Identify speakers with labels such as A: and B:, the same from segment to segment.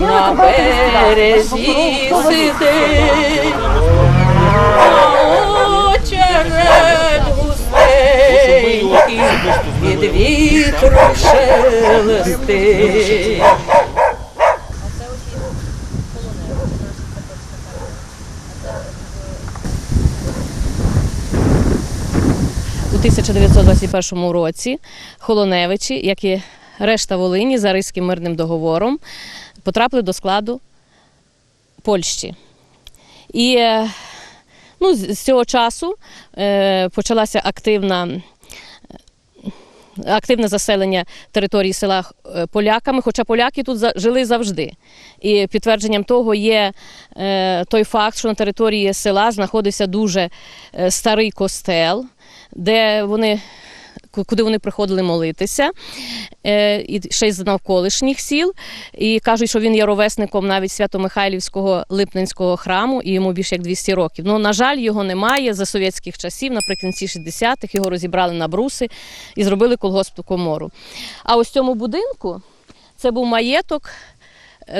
A: на березі сидить, а очерет густенький від вітру шелестить. У 1921 році Холоневичі, як і решта Волині за Ризьким мирним договором, потрапили до складу Польщі. І е, ну, з цього часу е, почалася активна. Активне заселення території села е, поляками, хоча поляки тут жили завжди. І підтвердженням того є е, той факт, що на території села знаходився дуже е, старий костел, де вони, куди вони приходили молитися, е, і ще й з навколишніх сіл. І кажуть, що він є ровесником навіть Свято-Михайлівського Липненського храму, і йому більше як 200 років. Ну, на жаль, його немає за совєтських часів. Наприкінці 60-х його розібрали на бруси і зробили колгоспну комору. А ось цьому будинку це був маєток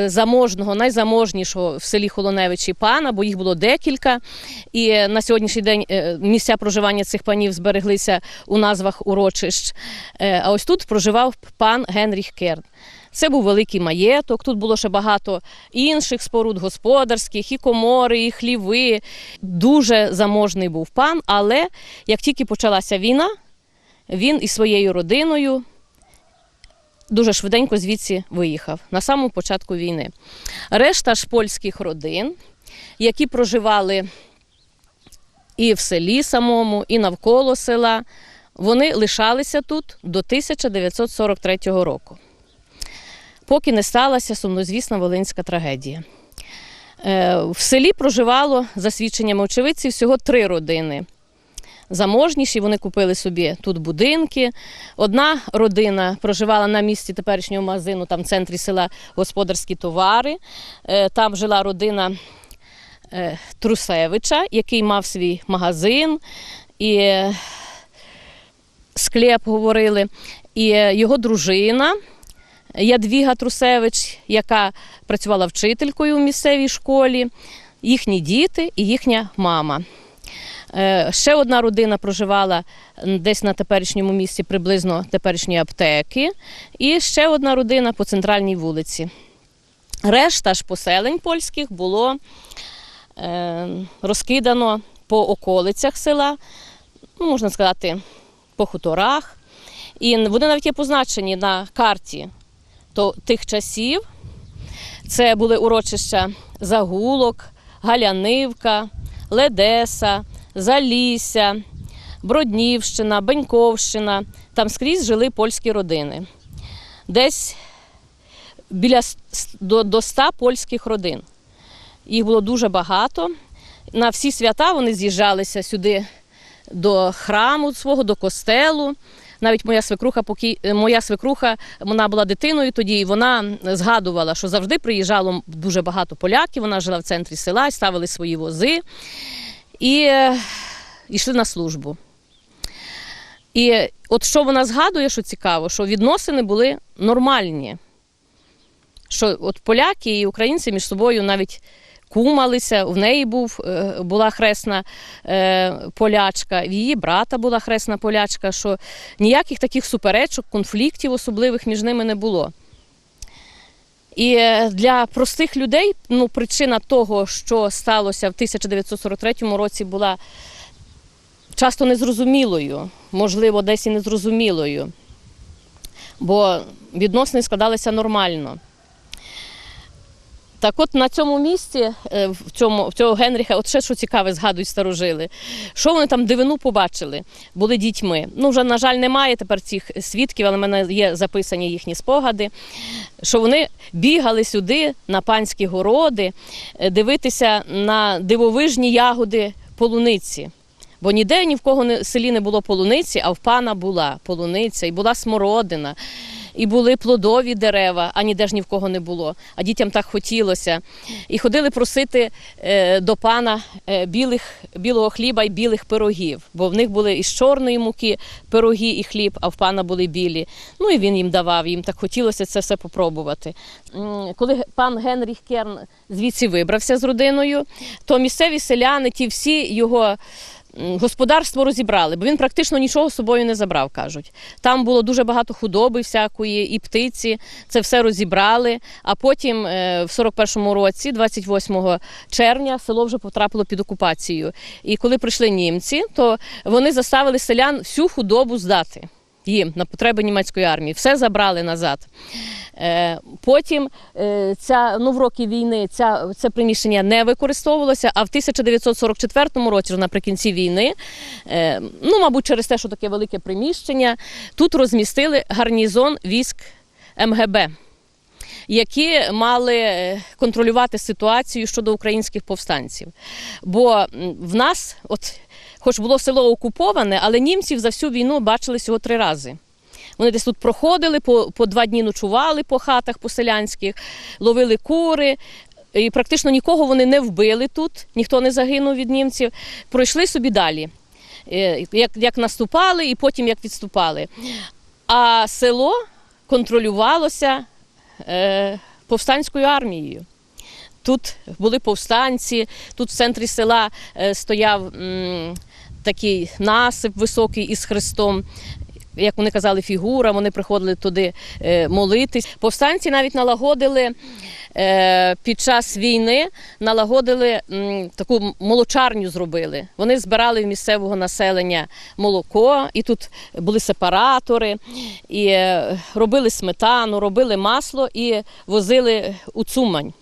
A: заможного, найзаможнішого в селі Холоневичі пана, бо їх було декілька. І е, на сьогоднішній день е, місця проживання цих панів збереглися у назвах урочищ. Е, А ось тут проживав пан Генріх Керн. Це був великий маєток. Тут було ще багато інших споруд господарських, і комори, і хліви. Дуже заможний був пан, але як тільки почалася війна, він із своєю родиною дуже швиденько звідси виїхав на самому початку війни. Решта ж польських родин, які проживали і в селі самому, і навколо села, вони лишалися тут до 1943 року, поки не сталася сумнозвісна волинська трагедія. Е, В селі проживало, за свідченнями очевидців, всього три родини заможніші. Вони купили собі тут будинки. Одна родина проживала на місці теперішнього магазину, там в центрі села господарські товари. Е, Там жила родина е, Трусевича, який мав свій магазин і е, склеп говорили. І його дружина. Ядвіга Трусевич, яка працювала вчителькою в місцевій школі, їхні діти і їхня мама. Е, Ще одна родина проживала десь на теперішньому місці приблизно теперішньої аптеки, і ще одна родина по центральній вулиці. Решта ж поселень польських було е, розкидано по околицях села, ну, можна сказати, по хуторах. І вони навіть є позначені на карті то, тих часів. Це були урочища Загулок, Галянивка, Ледеса, Залісся, Броднівщина, Беньковщина. Там скрізь жили польські родини. Десь біля до, 100 польських родин. Їх було дуже багато. На всі свята вони з'їжджалися сюди до храму свого, до костелу. Навіть моя свекруха, поки моя свекруха, вона була дитиною тоді, і вона згадувала, що завжди приїжджало дуже багато поляків. Вона жила в центрі села, і ставили свої вози і е, йшли на службу. І от що вона згадує, що цікаво, що відносини були нормальні. Що от поляки і українці між собою навіть кумалися, в неї був, е, була хресна е, полячка, в її брата була хресна полячка, що ніяких таких суперечок, конфліктів особливих між ними не було. І е, для простих людей ну, причина того, що сталося в 1943 році, була часто незрозумілою, можливо, десь і незрозумілою, бо відносини складалися нормально. Так от на цьому місці, е, в цьому, в цього Генріха, от ще що цікаве, згадують старожили. Що вони там дивину побачили? Були дітьми. Ну, вже, на жаль, немає тепер цих свідків, але в мене є записані їхні спогади. Що вони бігали сюди на панські городи, е, дивитися на дивовижні ягоди полуниці. Бо ніде ні в кого в селі не було полуниці, а в пана була полуниця і була смородина. І були плодові дерева, а ніде ж ні в кого не було. А дітям так хотілося. І ходили просити е, до пана е, білих, білого хліба і білих пирогів, бо в них були із чорної муки пироги і хліб, а в пана були білі. Ну і він їм давав, їм так хотілося це все попробувати. Коли пан Генріх Керн звідси вибрався з родиною, то місцеві селяни, ті всі його господарство розібрали, бо він практично нічого з собою не забрав, кажуть. Там було дуже багато худоби всякої і птиці. Це все розібрали. А потім, е, в 41-му році, 28 червня, село вже потрапило під окупацію. І коли прийшли німці, то вони заставили селян всю худобу здати. Їм на потреби німецької армії все забрали назад. Е, Потім е, ця ну в роки війни ця це приміщення не використовувалося. А в 1944 році, наприкінці війни, е, ну мабуть, через те, що таке велике приміщення, тут розмістили гарнізон військ МГБ. Які мали контролювати ситуацію щодо українських повстанців. Бо в нас, от, хоч було село окуповане, але німців за всю війну бачили всього три рази. Вони десь тут проходили, по, по два дні ночували по хатах поселянських, ловили кури. І практично нікого вони не вбили тут, ніхто не загинув від німців. Пройшли собі далі, Е, як, як наступали і потім як відступали. А село контролювалося е, повстанською армією. Тут були повстанці, тут в центрі села е, стояв м, такий насип високий із хрестом. Як вони казали, фігура, вони приходили туди е, молитись. Повстанці навіть налагодили е, під час війни, налагодили таку молочарню зробили. Вони збирали в місцевого населення молоко, і тут були сепаратори, і е, робили сметану, робили масло і возили у Цумань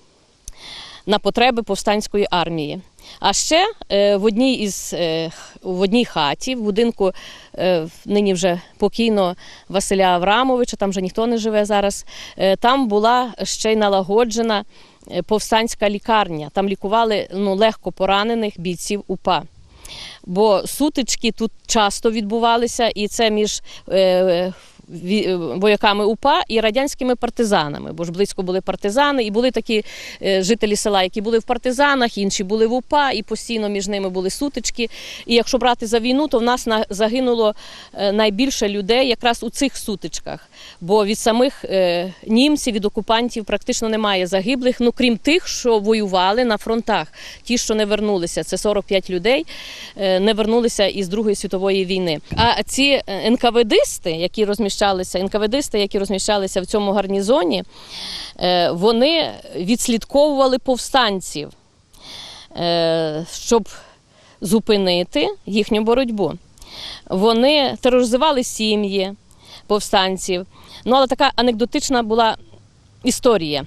A: на потреби повстанської армії. А ще е, в одній із е, в одній хаті, в будинку е, нині вже покійно Василя Аврамовича, там вже ніхто не живе зараз. Там була ще й налагоджена повстанська лікарня. Там лікували ну, легко поранених бійців УПА. Бо сутички тут часто відбувалися, і це між вояками УПА і радянськими партизанами, бо ж близько були партизани, і були такі е, жителі села, які були в партизанах, інші були в УПА, і постійно між ними були сутички. І якщо брати за війну, то в нас загинуло е, найбільше людей якраз у цих сутичках. Бо від самих е, німців, від окупантів практично немає загиблих, ну крім тих, що воювали на фронтах. Ті, що не вернулися, це 45 людей, е, не вернулися із Другої світової війни. А ці е, НКВДисти, які розміщалися, НКВДисти, які розміщалися в цьому гарнізоні, е, вони відслідковували повстанців, е, щоб зупинити їхню боротьбу. Вони тероризували сім'ї повстанців. Ну, але така анекдотична була історія.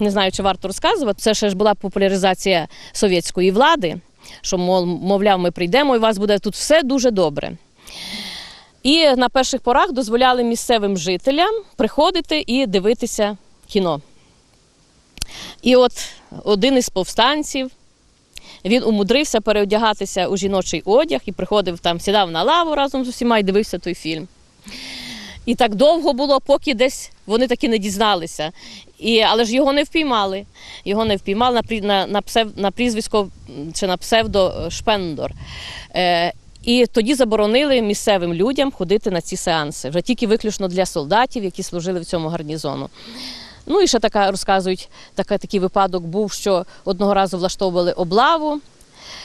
A: Не знаю, чи варто розказувати. Це ще ж була популяризація совєтської влади, що, мов, мовляв, ми прийдемо і у вас буде тут все дуже добре. І на перших порах дозволяли місцевим жителям приходити і дивитися кіно. І от один із повстанців він умудрився переодягатися у жіночий одяг і приходив там, сідав на лаву разом з усіма і дивився той фільм. І так довго було, поки десь вони таки не дізналися. І, але ж його не впіймали. Його не впіймали на, на, на, псев, на прізвисько чи на псевдо Шпендор. Е, і тоді заборонили місцевим людям ходити на ці сеанси, вже тільки виключно для солдатів, які служили в цьому гарнізону. Ну і ще така розказують, така, такий випадок був, що одного разу влаштовували облаву.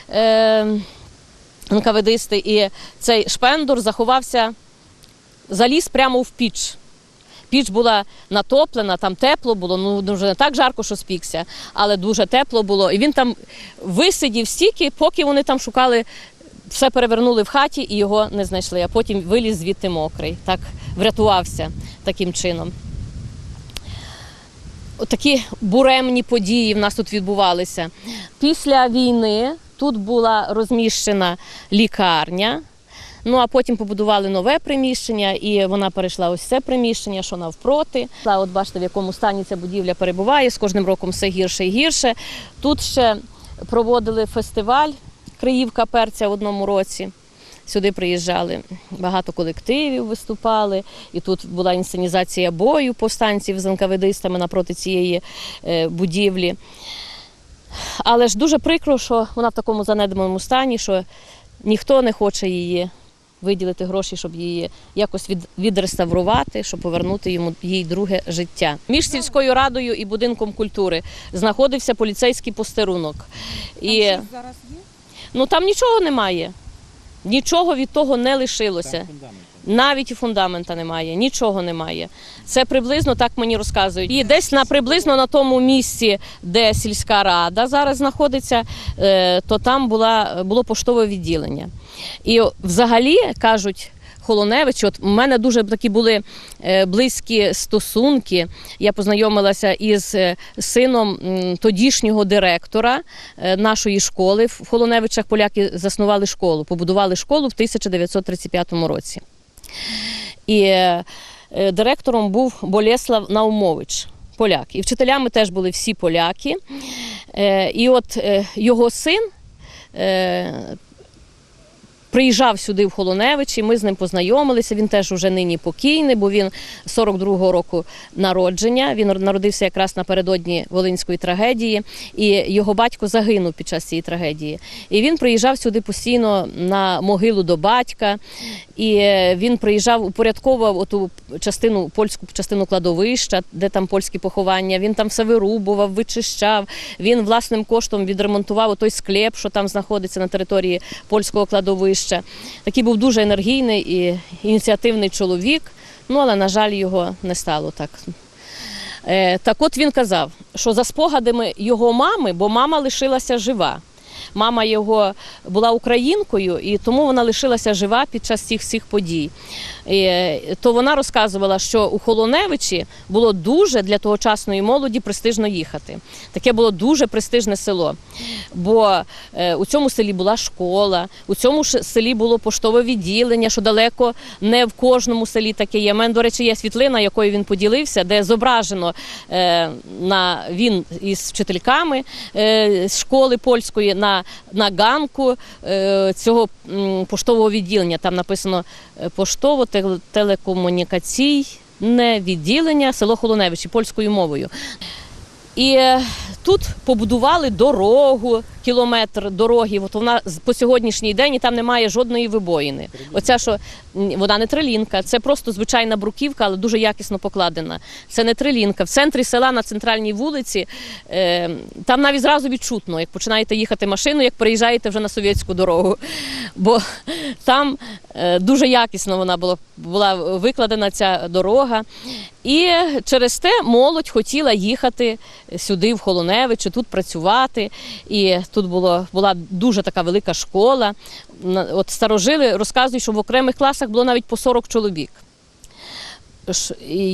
A: Е, НКВДисти, і цей шпендор заховався, заліз прямо в піч. Піч була натоплена, там тепло було, ну дуже не так жарко, що спікся, але дуже тепло було. І він там висидів стільки, поки вони там шукали, все перевернули в хаті і його не знайшли. А потім виліз звідти мокрий. Так врятувався таким чином. Такі буремні події в нас тут відбувалися. Після війни тут була розміщена лікарня. Ну а потім побудували нове приміщення, і вона перейшла ось це приміщення, що навпроти. От бачите, в якому стані ця будівля перебуває. З кожним роком все гірше і гірше. Тут ще проводили фестиваль Криївка перця в одному році. Сюди приїжджали багато колективів, виступали. І тут була інсценізація бою повстанців з НКВДистами напроти цієї е, будівлі. Але ж дуже прикро, що вона в такому занедбаному стані, що ніхто не хоче її виділити гроші, щоб її якось від, відреставрувати, щоб повернути йому їй друге життя. Між сільською радою і будинком культури знаходився поліцейський постерунок. І
B: зараз?
A: Ну там нічого немає. Нічого від того не лишилося. Навіть і фундамента немає, нічого немає. Це приблизно так мені розказують. І десь на приблизно на тому місці, де сільська рада зараз знаходиться, е, то там була було поштове відділення. І взагалі кажуть. Холоневич, от у мене дуже такі були е, близькі стосунки. Я познайомилася із е, сином тодішнього директора е, нашої школи. В Холоневичах поляки заснували школу, побудували школу в 1935 році. І директором був Болеслав Наумович. Поляк. І вчителями теж були всі поляки. І от його син приїжджав сюди в Холоневич, і ми з ним познайомилися. Він теж уже нині покійний, бо він 42-го року народження. Він народився якраз напередодні Волинської трагедії, і його батько загинув під час цієї трагедії. І він приїжджав сюди постійно на могилу до батька. І е, він приїжджав, упорядковував оту частину польську частину кладовища, де там польські поховання. Він там все вирубував, вичищав. Він власним коштом відремонтував той склеп, що там знаходиться на території польського кладовища. Такий був дуже енергійний і ініціативний чоловік. Ну але на жаль, його не стало так. Е, Так от він казав, що за спогадами його мами, бо мама лишилася жива. Мама його була українкою, і тому вона лишилася жива під час цих всіх подій. І, то вона розказувала, що у Холоневичі було дуже для тогочасної молоді престижно їхати. Таке було дуже престижне село. Бо е, у цьому селі була школа, у цьому селі було поштове відділення, що далеко не в кожному селі таке є. У мене, до речі, є світлина, якою він поділився, де зображено е, на він із вчительками е, школи польської на, на ганку е, цього поштового відділення. Там написано е, поштово телекомунікаційне відділення село Холоневичі польською мовою. І е, тут побудували дорогу, кілометр дороги. От вона по сьогоднішній день і там немає жодної вибоїни. Оця що вона не трилінка, це просто звичайна бруківка, але дуже якісно покладена. Це не трилінка. В центрі села на центральній вулиці е, там навіть зразу відчутно, як починаєте їхати машиною, як переїжджаєте вже на совєтську дорогу. Бо там е, дуже якісно вона була, була викладена ця дорога. І через те молодь хотіла їхати сюди, в Холоневичі, тут працювати. І тут було, була дуже така велика школа. От старожили розказують, що в окремих класах було навіть по 40 чоловік.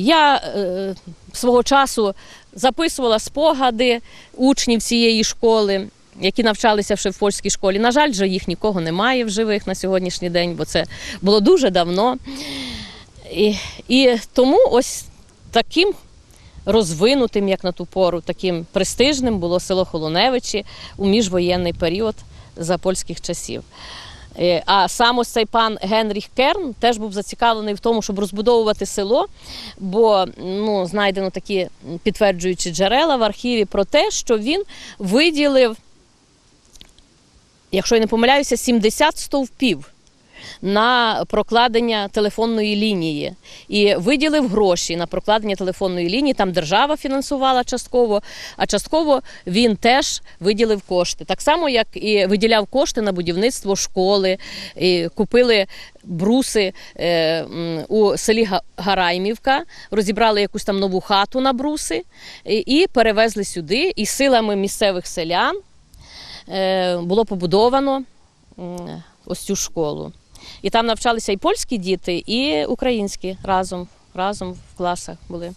A: Я е, свого часу записувала спогади учнів цієї школи, які навчалися ще в польській школі. На жаль, же їх нікого немає в живих на сьогоднішній день, бо це було дуже давно. І, і тому ось таким розвинутим, як на ту пору, таким престижним було село Холоневичі у міжвоєнний період за польських часів. Е, А сам ось цей пан Генріх Керн теж був зацікавлений в тому, щоб розбудовувати село, бо ну, знайдено такі підтверджуючі джерела в архіві про те, що він виділив, якщо я не помиляюся, 70 стовпів на прокладення телефонної лінії і виділив гроші на прокладення телефонної лінії. Там держава фінансувала частково, а частково він теж виділив кошти. Так само, як і виділяв кошти на будівництво школи, і купили бруси е, у селі Гараймівка, розібрали якусь там нову хату на бруси і, перевезли сюди. І силами місцевих селян е, було побудовано ось цю школу. І там навчалися і польські діти, і українські разом, разом в класах були.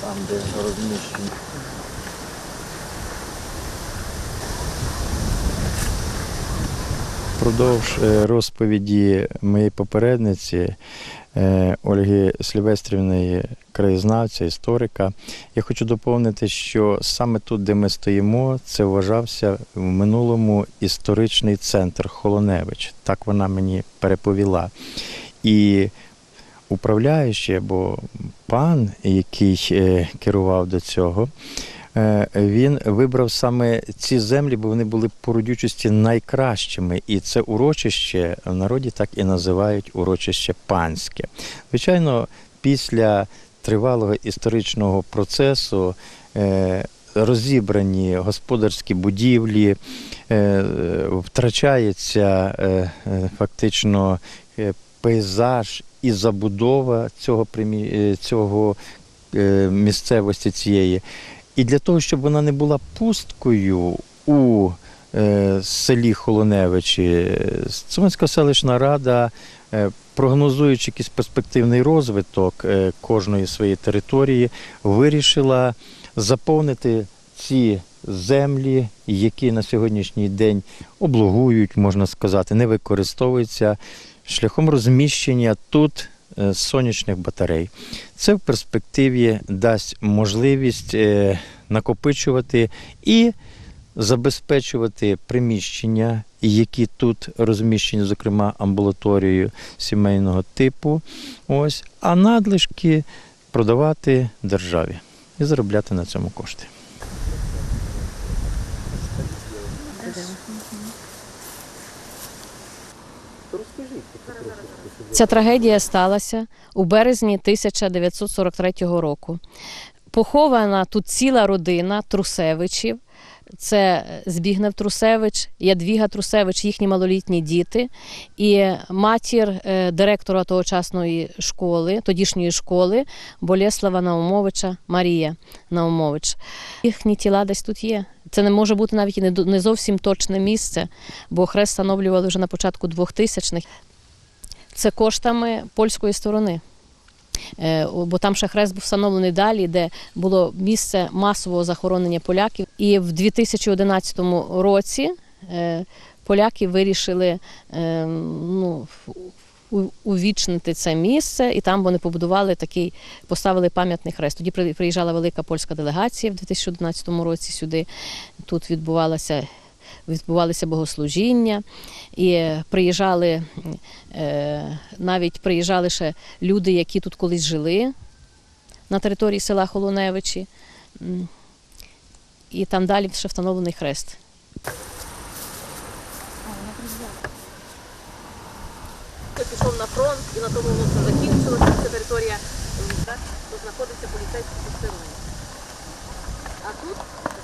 C: там, де розміщені. Продовж е, розповіді моєї попередниці
B: Ольги Слівестрівної, краєзнавця, історика. Я хочу доповнити, що саме тут, де ми стоїмо, це вважався в минулому історичний центр Холоневич. Так вона мені переповіла. І управляючий або пан, який е, керував до цього, е, він вибрав саме ці землі, бо вони були по родючості найкращими. І це урочище в народі так і називають урочище панське. Звичайно, після тривалого історичного процесу. е, Розібрані господарські будівлі, е, втрачається е, е, фактично е, пейзаж і забудова цього, е, цього е, місцевості цієї. І для того, щоб вона не була пусткою у е, селі Холоневичі, е, Цуманська селищна рада, е, прогнозуючи якийсь перспективний розвиток кожної своєї території, вирішила заповнити ці землі, які на сьогоднішній день облугують, можна сказати, не використовуються шляхом розміщення тут е, сонячних батарей. Це в перспективі дасть можливість е, накопичувати і забезпечувати приміщення, які тут розміщені, зокрема амбулаторією сімейного типу. Ось, а надлишки продавати державі і заробляти на цьому кошти.
A: Ця трагедія сталася у березні 1943 року. Похована тут ціла родина Трусевичів. Це Збігнев Трусевич, Ядвіга Трусевич, їхні малолітні діти, і матір е, директора тогочасної школи, тодішньої школи Болєслава Наумовича Марія Наумович. Їхні тіла десь тут є. Це не може бути навіть і не зовсім точне місце, бо хрест встановлювали вже на початку 2000-х. Це коштами польської сторони. Е, Бо там ще хрест був встановлений далі, де було місце масового захоронення поляків. І в 2011 році е, поляки вирішили е, ну, увічнити це місце, і там вони побудували такий, поставили пам'ятний хрест. Тоді при- приїжджала велика польська делегація в 2011 році сюди. Тут відбувалося відбувалися богослужіння, і приїжджали е, навіть приїжджали ще люди, які тут колись жили на території села Холоневичі, і там далі ще встановлений хрест. Пішов на фронт і на тому воно закінчилося. Це територія, тут знаходиться поліцейські частини. А тут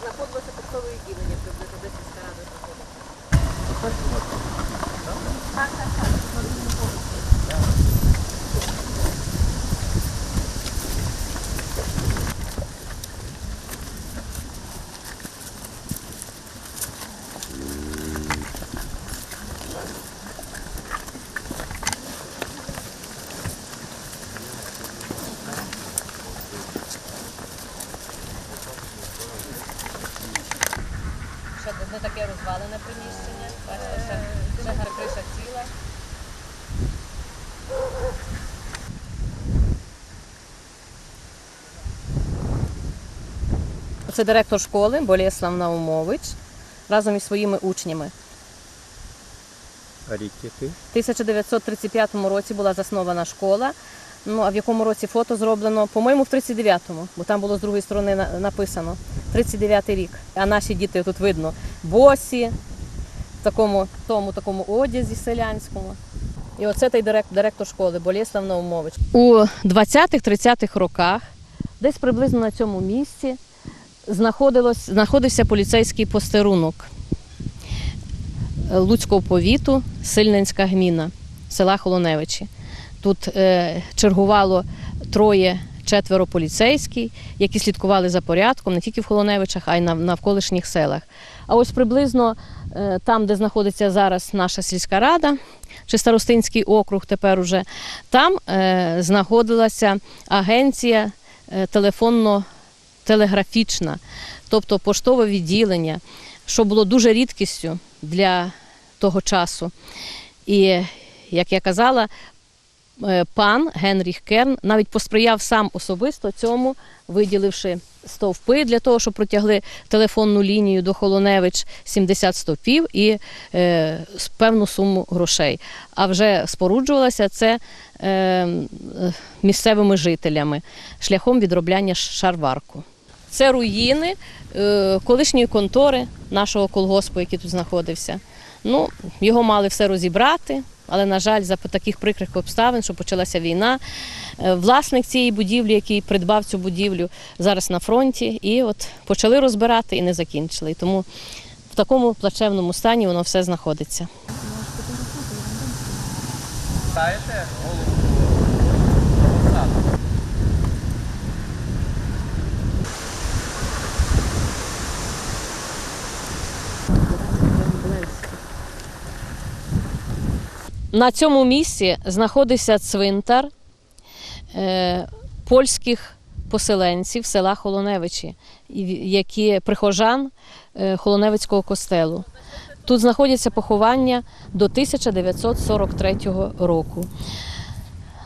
A: знаходилося поштове відділення приблизно 10 Passa, passa. Це директор школи Болєслав Наумович разом із своїми учнями.
B: А рік який?
A: В 1935 році була заснована школа. Ну а в якому році фото зроблено? По-моєму, в 39-му, бо там було з другої сторони написано 39-й рік. А наші діти тут видно босі, в такому тому такому одязі селянському. І оце той директор, директор школи Болєслав Наумович. У 20-30-х роках, десь приблизно на цьому місці, знаходився поліцейський постерунок. Луцького повіту, Сильненська гміна, села Холоневичі. Тут е, чергувало троє, четверо поліцейських, які слідкували за порядком не тільки в Холоневичах, а й на навколишніх селах. А ось приблизно е, там, де знаходиться зараз наша сільська рада, чи Старостинський округ тепер уже, там е, знаходилася агенція е, телефонно-телеграфічна, тобто поштове відділення, що було дуже рідкістю для того часу. І, як я казала, е, пан Генріх Керн навіть посприяв сам особисто цьому, виділивши стовпи для того, щоб протягли телефонну лінію до Холоневич 70 стовпів і е, певну суму грошей. А вже споруджувалося це е, місцевими жителями шляхом відробляння шарварку. Це руїни е, колишньої контори нашого колгоспу, який тут знаходився. Ну, його мали все розібрати, але, на жаль, за таких прикрих обставин, що почалася війна, е, власник цієї будівлі, який придбав цю будівлю, зараз на фронті, і от почали розбирати і не закінчили. Тому в такому плачевному стані воно все знаходиться.
C: Знаєте, голову?
A: На цьому місці знаходився цвинтар е, польських поселенців села Холоневичі, які прихожан е, Холоневицького костелу. Тут знаходяться поховання до 1943 року.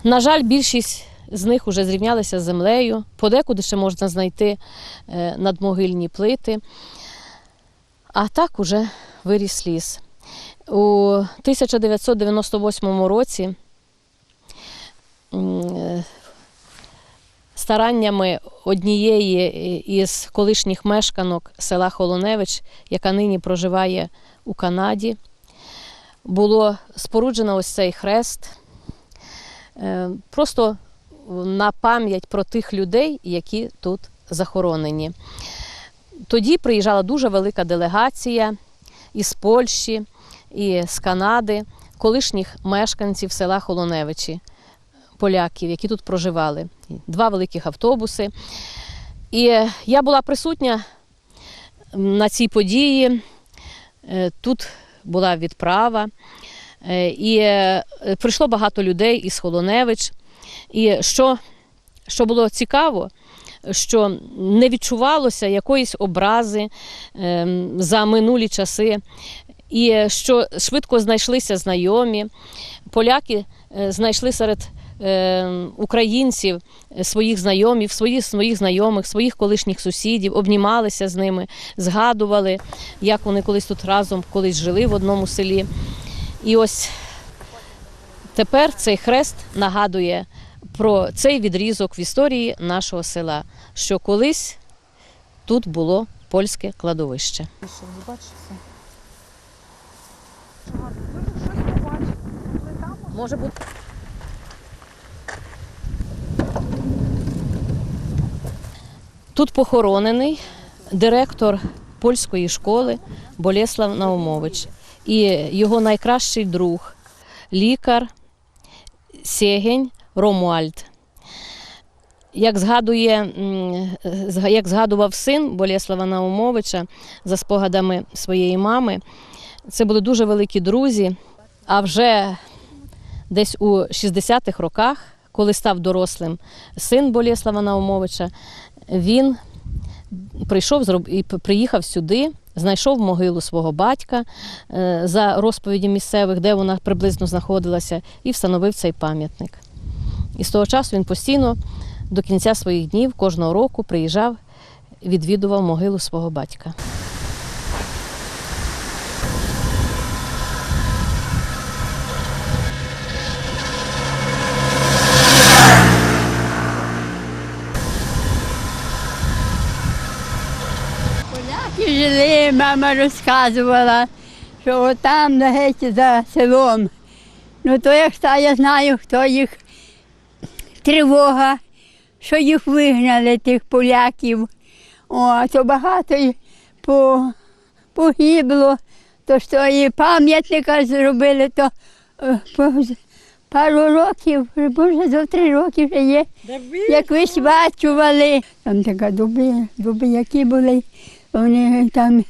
A: На жаль, більшість з них вже зрівнялися з землею, подекуди ще можна знайти е, надмогильні плити. А так уже виріс ліс. У 1998 році е, стараннями однієї із колишніх мешканок села Холоневич, яка нині проживає у Канаді, було споруджено ось цей хрест. е, Просто на пам'ять про тих людей, які тут захоронені. Тоді приїжджала дуже велика делегація із Польщі і з Канади, колишніх мешканців села Холоневичі, поляків, які тут проживали. Два великих автобуси. І я була присутня на цій події. Е, Тут була відправа. Е, І е, прийшло багато людей із Холоневич. І що, що було цікаво, що не відчувалося якоїсь образи ем, за минулі часи, і що швидко знайшлися знайомі. Поляки е, знайшли серед е, українців е, своїх знайомів, своїх, своїх знайомих, своїх колишніх сусідів, обнімалися з ними, згадували, як вони колись тут разом колись жили в одному селі. І ось тепер цей хрест нагадує про цей відрізок в історії нашого села, що колись тут було польське кладовище. Може бути. Тут похоронений директор польської школи Болеслав Наумович і його найкращий друг, лікар Сегень Ромуальд. Як згадує, як згадував син Болеслава Наумовича за спогадами своєї мами, це були дуже великі друзі. А вже десь у 60-х роках, коли став дорослим син Болеслава Наумовича, він прийшов і приїхав сюди, знайшов могилу свого батька е, за розповіді місцевих, де вона приблизно знаходилася, і встановив цей пам'ятник. І з того часу він постійно до кінця своїх днів кожного року приїжджав, відвідував могилу свого батька.
D: Поляки жили, мама розказувала, що там геть за селом. Ну то як та я знаю, хто їх тривога, що їх вигнали, тих поляків. О, то багато й по, погибло, то що і пам'ятника зробили, то е, по, пару років, може, за три роки вже є, як висвячували. Там така дуби, дуби, які були, вони там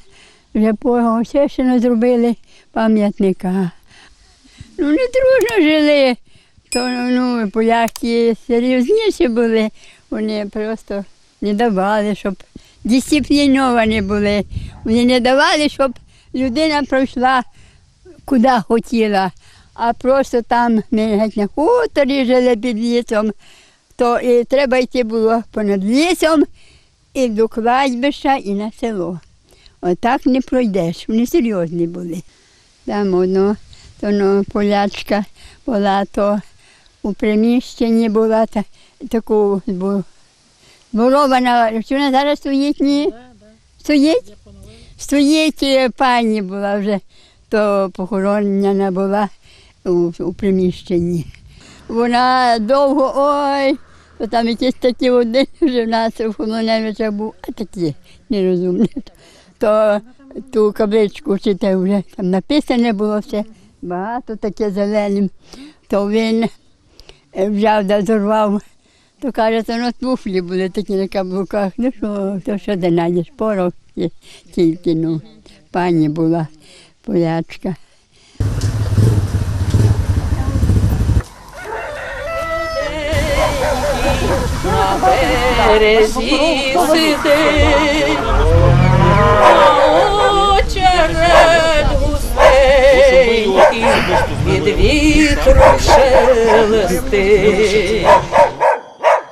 D: вже по Осещину зробили пам'ятника. Ну, не дружно жили, то ну, поляки серйозніші були, вони просто не давали, щоб дисципліновані були. Вони не давали, щоб людина пройшла куди хотіла. а просто там ми геть на хуторі жили під лісом, то і треба йти було понад лісом і до кладбища, і на село. Отак не пройдеш, вони серйозні були. Там одно, то ну, полячка була, то у приміщенні була та, таку що вона зараз стоїть, ні? Стоїть? Стоїть е, пані була вже, то похоронена була у, у приміщенні. Вона довго, ой, то там якісь такі один вже в нас у Холоневичах був, а такі нерозумні. То ту кабличку чи те вже там написане було все, багато таке зеленим. То він е, взяв да зорвав, то каже, то ну, туфлі були такі на каблуках. Ну що, то що ти знайдеш, порох тільки, ну, пані була полячка.
A: березі сидить, а очерет густенький від вітру шелестить.